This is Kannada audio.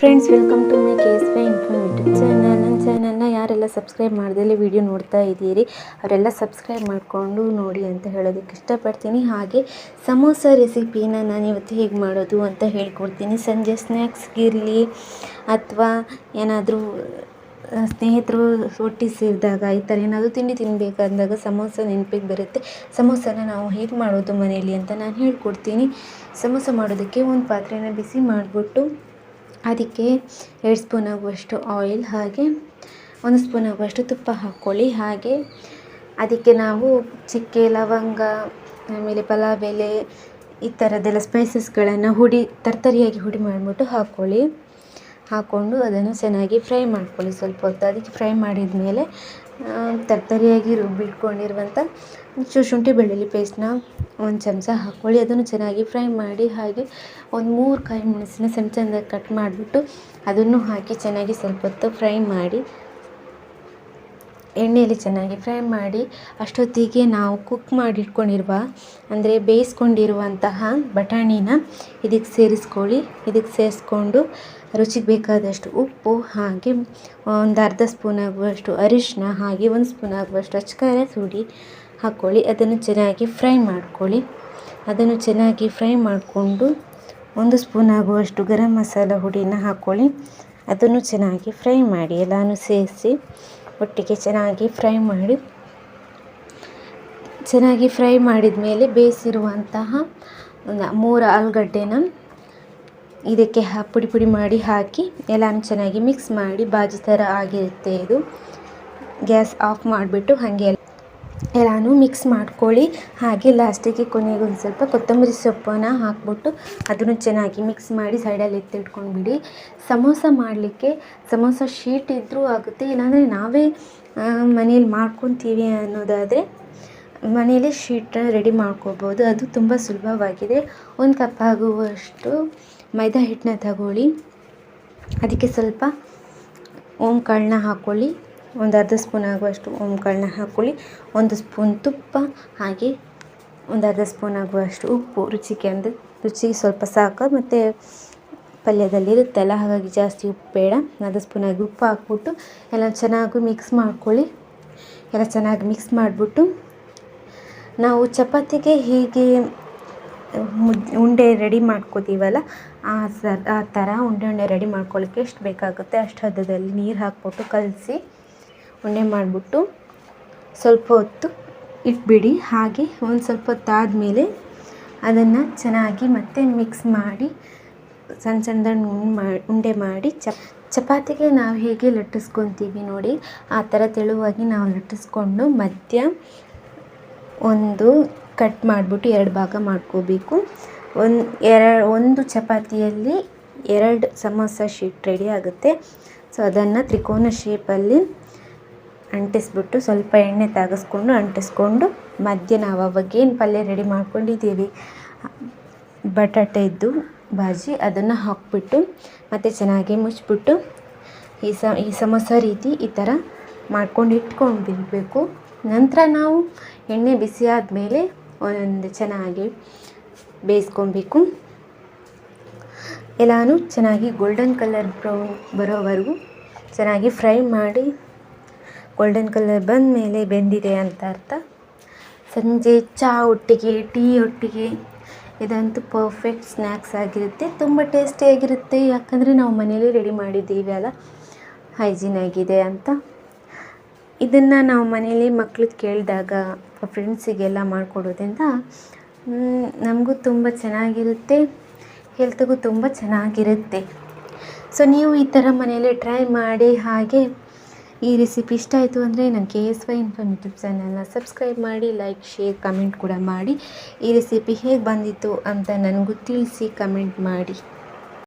Friends welcome to my K S Y inform YouTube channel ನನ್ನ ಚಾನಲ್ನ ಯಾರೆಲ್ಲ ಸಬ್ಸ್ಕ್ರೈಬ್ ಮಾಡ್ದಲ್ಲಿ ವಿಡಿಯೋ ನೋಡ್ತಾ ಇದ್ದೀರಿ, ಅವರೆಲ್ಲ ಸಬ್ಸ್ಕ್ರೈಬ್ ಮಾಡಿಕೊಂಡು ನೋಡಿ ಅಂತ ಹೇಳೋದಕ್ಕೆ ಇಷ್ಟಪಡ್ತೀನಿ. ಹಾಗೆ ಸಮೋಸ ರೆಸಿಪಿನ ನಾನು ಇವತ್ತು ಹೇಗೆ ಮಾಡೋದು ಅಂತ ಹೇಳ್ಕೊಡ್ತೀನಿ. ಸಂಜೆ ಸ್ನ್ಯಾಕ್ಸ್ಗಿರಲಿ ಅಥವಾ ಏನಾದರೂ ಸ್ನೇಹಿತರು ಒಟ್ಟಿ ಸೇರಿದಾಗ ಈ ಥರ ಏನಾದರೂ ತಿಂಡಿ ತಿನ್ನಬೇಕಂದಾಗ ಸಮೋಸ ನೆನಪಿಗೆ ಬರುತ್ತೆ. ಸಮೋಸನ ನಾವು ಹೇಗೆ ಮಾಡೋದು ಮನೆಯಲ್ಲಿ ಅಂತ ನಾನು ಹೇಳ್ಕೊಡ್ತೀನಿ. ಸಮೋಸ ಮಾಡೋದಕ್ಕೆ ಒಂದು ಪಾತ್ರೆನ ಬಿಸಿ ಮಾಡಿಬಿಟ್ಟು ಅದಕ್ಕೆ ಎರಡು ಸ್ಪೂನ್ ಆಗುವಷ್ಟು ಆಯಿಲ್ ಹಾಗೆ ಒಂದು ಸ್ಪೂನ್ ಆಗುವಷ್ಟು ತುಪ್ಪ ಹಾಕ್ಕೊಳ್ಳಿ. ಹಾಗೆ ಅದಕ್ಕೆ ನಾವು ಚಿಕ್ಕೆ, ಲವಂಗ, ಆಮೇಲೆ ಪಲಾವ್ ಎಲೆ ಈ ಥರದ್ದೆಲ್ಲ ಸ್ಪೈಸಸ್ಗಳನ್ನು ಹುಡಿ ತರ್ತರಿಯಾಗಿ ಹುಡಿ ಮಾಡಿಬಿಟ್ಟು ಹಾಕ್ಕೊಳ್ಳಿ. ಹಾಕ್ಕೊಂಡು ಅದನ್ನು ಚೆನ್ನಾಗಿ ಫ್ರೈ ಮಾಡ್ಕೊಳ್ಳಿ ಸ್ವಲ್ಪ ಹೊತ್ತು. ಅದಕ್ಕೆ ಫ್ರೈ ಮಾಡಿದ ಮೇಲೆ ತರ್ತರಿಯಾಗಿ ರುಬ್ಬಿಟ್ಕೊಂಡಿರುವಂಥ ಶುಂಠಿ ಬೆಳ್ಳುಳ್ಳಿ ಪೇಸ್ಟ್ನ ಒಂದು ಚಮಚ ಹಾಕ್ಕೊಳ್ಳಿ. ಅದನ್ನು ಚೆನ್ನಾಗಿ ಫ್ರೈ ಮಾಡಿ ಹಾಗೆ ಒಂದು ಮೂರು ಕಾಯಿ ಮೆಣಸನ್ನ ಸಣ್ಣ ಕಟ್ ಮಾಡಿಬಿಟ್ಟು ಅದನ್ನು ಹಾಕಿ ಚೆನ್ನಾಗಿ ಸ್ವಲ್ಪ ಹೊತ್ತು ಫ್ರೈ ಮಾಡಿ ಎಣ್ಣೆಯಲ್ಲಿ ಚೆನ್ನಾಗಿ ಫ್ರೈ ಮಾಡಿ ಅಷ್ಟೊತ್ತಿಗೆ ನಾವು ಕುಕ್ ಮಾಡಿ ಇಟ್ಕೊಂಡಿರುವ ಅಂದರೆ ಬೇಯಿಸ್ಕೊಂಡಿರುವಂತಹ ಬಟಾಣಿನ ಇದಕ್ಕೆ ಸೇರಿಸ್ಕೊಳ್ಳಿ. ಇದಕ್ಕೆ ಸೇರಿಸ್ಕೊಂಡು ರುಚಿಗೆ ಬೇಕಾದಷ್ಟು ಉಪ್ಪು ಹಾಗೆ ಒಂದು ಅರ್ಧ ಸ್ಪೂನ್ ಆಗುವಷ್ಟು ಅರಿಶಿನ ಹಾಗೆ ಒಂದು ಸ್ಪೂನ್ ಆಗುವಷ್ಟು ಅಚ್ಕಾರ ಪುಡಿ ಹಾಕ್ಕೊಳ್ಳಿ. ಅದನ್ನು ಚೆನ್ನಾಗಿ ಫ್ರೈ ಮಾಡ್ಕೊಳ್ಳಿ. ಅದನ್ನು ಚೆನ್ನಾಗಿ ಫ್ರೈ ಮಾಡಿಕೊಂಡು ಒಂದು ಸ್ಪೂನ್ ಆಗುವಷ್ಟು ಗರಂ ಮಸಾಲ ಹುಡಿನ ಹಾಕ್ಕೊಳ್ಳಿ. ಅದನ್ನು ಚೆನ್ನಾಗಿ ಫ್ರೈ ಮಾಡಿ ಎಲ್ಲನೂ ಸೇರಿಸಿ ಒಟ್ಟಿಗೆ ಚೆನ್ನಾಗಿ ಫ್ರೈ ಮಾಡಿ, ಚೆನ್ನಾಗಿ ಫ್ರೈ ಮಾಡಿದ ಮೇಲೆ ಬೇಯಿಸಿರುವಂತಹ ಮೂರು ಆಲೂಗಡ್ಡೆನ ಇದಕ್ಕೆ ಪುಡಿ ಪುಡಿ ಮಾಡಿ ಹಾಕಿ ಎಲ್ಲನೂ ಚೆನ್ನಾಗಿ ಮಿಕ್ಸ್ ಮಾಡಿ, ಬಾಜಿ ಥರ ಆಗಿರುತ್ತೆ ಇದು. ಗ್ಯಾಸ್ ಆಫ್ ಮಾಡಿಬಿಟ್ಟು ಹಾಗೆ ಎಲ್ಲನೂ ಮಿಕ್ಸ್ ಮಾಡ್ಕೊಳ್ಳಿ. ಹಾಗೆ ಲಾಸ್ಟಿಗೆ ಕೊನೆಗೆ ಒಂದು ಸ್ವಲ್ಪ ಕೊತ್ತಂಬರಿ ಸೊಪ್ಪನ್ನು ಹಾಕ್ಬಿಟ್ಟು ಅದನ್ನು ಚೆನ್ನಾಗಿ ಮಿಕ್ಸ್ ಮಾಡಿ ಸೈಡಲ್ಲಿ ಎತ್ತಿಟ್ಕೊಂಡ್ಬಿಡಿ ಸಮೋಸ ಮಾಡಲಿಕ್ಕೆ ಸಮೋಸ ಶೀಟ್ ಇದ್ದರೂ ಆಗುತ್ತೆ, ಇಲ್ಲಾಂದರೆ ನಾವೇ ಮನೇಲಿ ಮಾಡ್ಕೊತೀವಿ ಅನ್ನೋದಾದರೆ ಮನೇಲಿ ಶೀಟನ್ನ ರೆಡಿ ಮಾಡ್ಕೋಬೋದು. ಅದು ತುಂಬ ಸುಲಭವಾಗಿದೆ. ಒಂದು ಕಪ್ ಆಗುವಷ್ಟು ಮೈದಾ ಹಿಟ್ಟನ್ನ ತಗೊಳ್ಳಿ. ಅದಕ್ಕೆ ಸ್ವಲ್ಪ ಓಂಕಾಳನ್ನ ಕಾಳನ್ನ ಹಾಕ್ಕೊಳ್ಳಿ. ಒಂದು ಅರ್ಧ ಸ್ಪೂನ್ ಆಗುವಷ್ಟು ಓಮ್ಗಳನ್ನ ಕಾಳನ್ನ ಹಾಕ್ಕೊಳ್ಳಿ. ಒಂದು ಸ್ಪೂನ್ ತುಪ್ಪ, ಹಾಗೆ ಒಂದು ಅರ್ಧ ಸ್ಪೂನ್ ಆಗುವಷ್ಟು ಉಪ್ಪು. ರುಚಿಗೆ ಅಂದರೆ ರುಚಿಗೆ ಸ್ವಲ್ಪ ಸಾಕು. ಮತ್ತು ಪಲ್ಯದಲ್ಲಿ ಇರುತ್ತಲ್ಲ, ಹಾಗಾಗಿ ಜಾಸ್ತಿ ಉಪ್ಪು ಬೇಡ. ಅರ್ಧ ಸ್ಪೂನಾಗಿ ಉಪ್ಪು ಹಾಕ್ಬಿಟ್ಟು ಎಲ್ಲ ಚೆನ್ನಾಗಿ ಮಿಕ್ಸ್ ಮಾಡ್ಕೊಳ್ಳಿ. ಎಲ್ಲ ಚೆನ್ನಾಗಿ ಮಿಕ್ಸ್ ಮಾಡಿಬಿಟ್ಟು ನಾವು ಚಪಾತಿಗೆ ಹೀಗೆ ಉಂಡೆ ರೆಡಿ ಮಾಡ್ಕೋತೀವಲ್ಲ, ಆ ಸರ್, ಆ ಥರ ಉಂಡೆ ಉಂಡೆ ರೆಡಿ ಮಾಡ್ಕೊಳ್ಳಿಕ್ಕೆ ಎಷ್ಟು ಬೇಕಾಗುತ್ತೆ ಅಷ್ಟು ಹದದಲ್ಲಿ ನೀರು ಹಾಕ್ಬಿಟ್ಟು ಕಲಸಿ. ಉಂಡೆ ಮಾಡಿಬಿಟ್ಟು ಸ್ವಲ್ಪ ಹೊತ್ತು ಇಟ್ಬಿಡಿ. ಹಾಗೆ ಒಂದು ಸ್ವಲ್ಪ ಹೊತ್ತಾದಮೇಲೆ ಅದನ್ನು ಚೆನ್ನಾಗಿ ಮತ್ತೆ ಮಿಕ್ಸ್ ಮಾಡಿ, ಸಣ್ಣ ಸಣ್ಣದಾಗಿ ಉಂಡೆ ಮಾಡಿ ಚಪ್ ಚಪಾತಿಗೆ ನಾವು ಹೇಗೆ ಲಟ್ಟಿಸ್ಕೊತೀವಿ ನೋಡಿ, ಆ ಥರ ತೆಳುವಾಗಿ ನಾವು ಲಟ್ಟಿಸ್ಕೊಂಡು ಮಧ್ಯ ಒಂದು ಕಟ್ ಮಾಡಿಬಿಟ್ಟು ಎರಡು ಭಾಗ ಮಾಡ್ಕೋಬೇಕು. ಒಂದು ಎರ ಒಂದು ಚಪಾತಿಯಲ್ಲಿ ಎರಡು ಸಮೋಸ ಶೀಟ್ ರೆಡಿ ಆಗುತ್ತೆ. ಸೊ, ಅದನ್ನು ತ್ರಿಕೋನ ಶೇಪಲ್ಲಿ ಅಂಟಿಸ್ಬಿಟ್ಟು ಸ್ವಲ್ಪ ಎಣ್ಣೆ ತಾಗಿಸ್ಕೊಂಡು ಅಂಟಿಸ್ಕೊಂಡು ಮಧ್ಯೆ ನಾವು ಅವಾಗೇನು ಪಲ್ಯ ರೆಡಿ ಮಾಡ್ಕೊಂಡಿದ್ದೀವಿ. ಬಟಾಟೆದ್ದು ಬಾಜಿ ಅದನ್ನು ಹಾಕ್ಬಿಟ್ಟು ಮತ್ತು ಚೆನ್ನಾಗಿ ಮುಚ್ಚಿಬಿಟ್ಟು ಈ ಸ, ಈ ಸಮೋಸ ರೀತಿ ಈ ಥರ ಮಾಡ್ಕೊಂಡು ಇಟ್ಕೊಂಡಿರಬೇಕು. ನಂತರ ನಾವು ಎಣ್ಣೆ ಬಿಸಿ ಆದಮೇಲೆ ಒಂದು ಚೆನ್ನಾಗಿ ಬೇಯಿಸ್ಕೊಬೇಕು. ಎಲ್ಲನೂ ಚೆನ್ನಾಗಿ ಗೋಲ್ಡನ್ ಕಲರ್ ಬ್ರೌನ್ ಬರೋವರೆಗೂ ಚೆನ್ನಾಗಿ ಫ್ರೈ ಮಾಡಿ ಗೋಲ್ಡನ್ ಕಲರ್ ಬಂದ ಮೇಲೆ ಬೆಂದಿದೆ ಅಂತ ಅರ್ಥ. ಸಂಜೆ ಚಹಾ ಒಟ್ಟಿಗೆ, ಟೀ ಒಟ್ಟಿಗೆ, ಇದಂತೂ ಪರ್ಫೆಕ್ಟ್ ಸ್ನ್ಯಾಕ್ಸ್ ಆಗಿರುತ್ತೆ. ತುಂಬ ಟೇಸ್ಟಿಯಾಗಿರುತ್ತೆ ಯಾಕಂದರೆ ನಾವು ಮನೇಲಿ ರೆಡಿ ಮಾಡಿದ್ದೀವಿ ಅಲ್ಲ. ಹೈಜೀನ್ ಆಗಿದೆ ಅಂತ. ಇದನ್ನು ನಾವು ಮನೇಲಿ ಮಕ್ಳಿಗೆ ಕೇಳಿದಾಗ ಫ್ರೆಂಡ್ಸಿಗೆಲ್ಲ ಮಾಡಿಕೊಡೋದ್ರಿಂದ ನಮಗೂ ತುಂಬ ಚೆನ್ನಾಗಿರುತ್ತೆ. ಹೆಲ್ತ್ಗೂ ತುಂಬ ಚೆನ್ನಾಗಿರುತ್ತೆ. ಸೊ ನೀವು ಈ ಥರ ಮನೇಲಿ ಟ್ರೈ ಮಾಡಿ ಹಾಗೆ ಈ ರೆಸಿಪಿ ಇಷ್ಟ ಆಯಿತು ಅಂದರೆ ನನ್ನ K S Y inform YouTube ಚಾನಲ್ನ ಸಬ್ಸ್ಕ್ರೈಬ್ ಮಾಡಿ ಲೈಕ್ ಶೇರ್ ಕಮೆಂಟ್ ಕೂಡ ಮಾಡಿ. ಈ ರೆಸಿಪಿ ಹೇಗೆ ಬಂದಿತ್ತು ಅಂತ ನನಗೂ ತಿಳಿಸಿ ಕಮೆಂಟ್ ಮಾಡಿ.